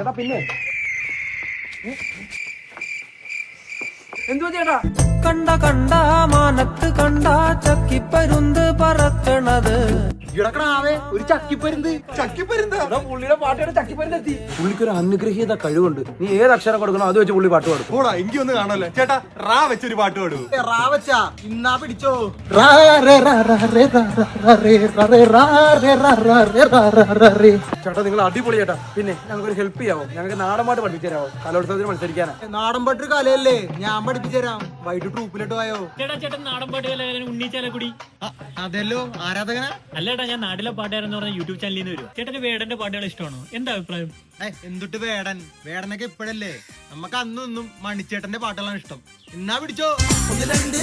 ചേട്ടാ പിന്നെ? എന്തുവാ ചേട്ടാ? കണ്ട കണ്ട മാനത്ത് കണ്ട ചക്കിപ്പരുന്ത് പറക്കണത് ഇടക്കണാവേ ഒരു ചക്കിപ്പരുന്ത്. ചക്കിപ്പരുന്താ? പുള്ളിയുടെ പാട്ടുകാരുടെ ചക്കിപ്പരുന്തെത്തി. പുള്ളിക്ക് ഒരു അനുഗ്രഹീത കഴിവുണ്ട്. നീ ഏത് അക്ഷരം കൊടുക്കണോ അത് വെച്ച് പുള്ളി പാട്ട് പാടും. പോടാ എനിക്ക് ഒന്ന് കാണല്ലേ ചേട്ടാ റാ വെച്ചൊരു പാട്ട് പാടൂ ഇന്നാ പിടിച്ചോ. ചേട്ടാ നിങ്ങൾ അടിപൊളി ചേട്ടാ. പിന്നെ ഞങ്ങൾക്ക് ഒരു ഹെൽപ്പ് ചെയ്യാവോ? ഞങ്ങൾക്ക് നാടൻ പാട്ട് പഠിപ്പിച്ചു തരാമോ കലോത്സവത്തിന് മത്സരിക്കാനാ. നാടൻ പാട്ടൊരു കലയല്ലേ? ഞാൻ പഠിപ്പിച്ചു തരാം. വൈകിട്ട് ട്രൂപ്പിലിട്ട് പോയോ? ചേട്ടാ ചേട്ടൻ നാടൻ പാട്ട് ഉണ്ണി ഉണ്ണിച്ചാലക്കുടി. അതല്ലോ ആരാധകന? അല്ലേട്ടാ ഞാൻ നാട്ടിലെ പാട്ടുകാരൻ എന്ന് പറഞ്ഞ യൂട്യൂബ് ചാനലിൽ നിന്ന് വരും ചേട്ടന് വേടന്റെ പാട്ടുകൾ ഇഷ്ടമാണോ? എന്താ അഭിപ്രായം? എന്തുട്ട് വേടൻ? വേടനൊക്കെ ഇപ്പോഴല്ലേ? നമുക്ക് അന്നും ഇന്നും മണിച്ചേട്ടന്റെ പാട്ടുകളാണ് ഇഷ്ടം. എന്നാ പിടിച്ചോ? ഒന്ന് രണ്ട്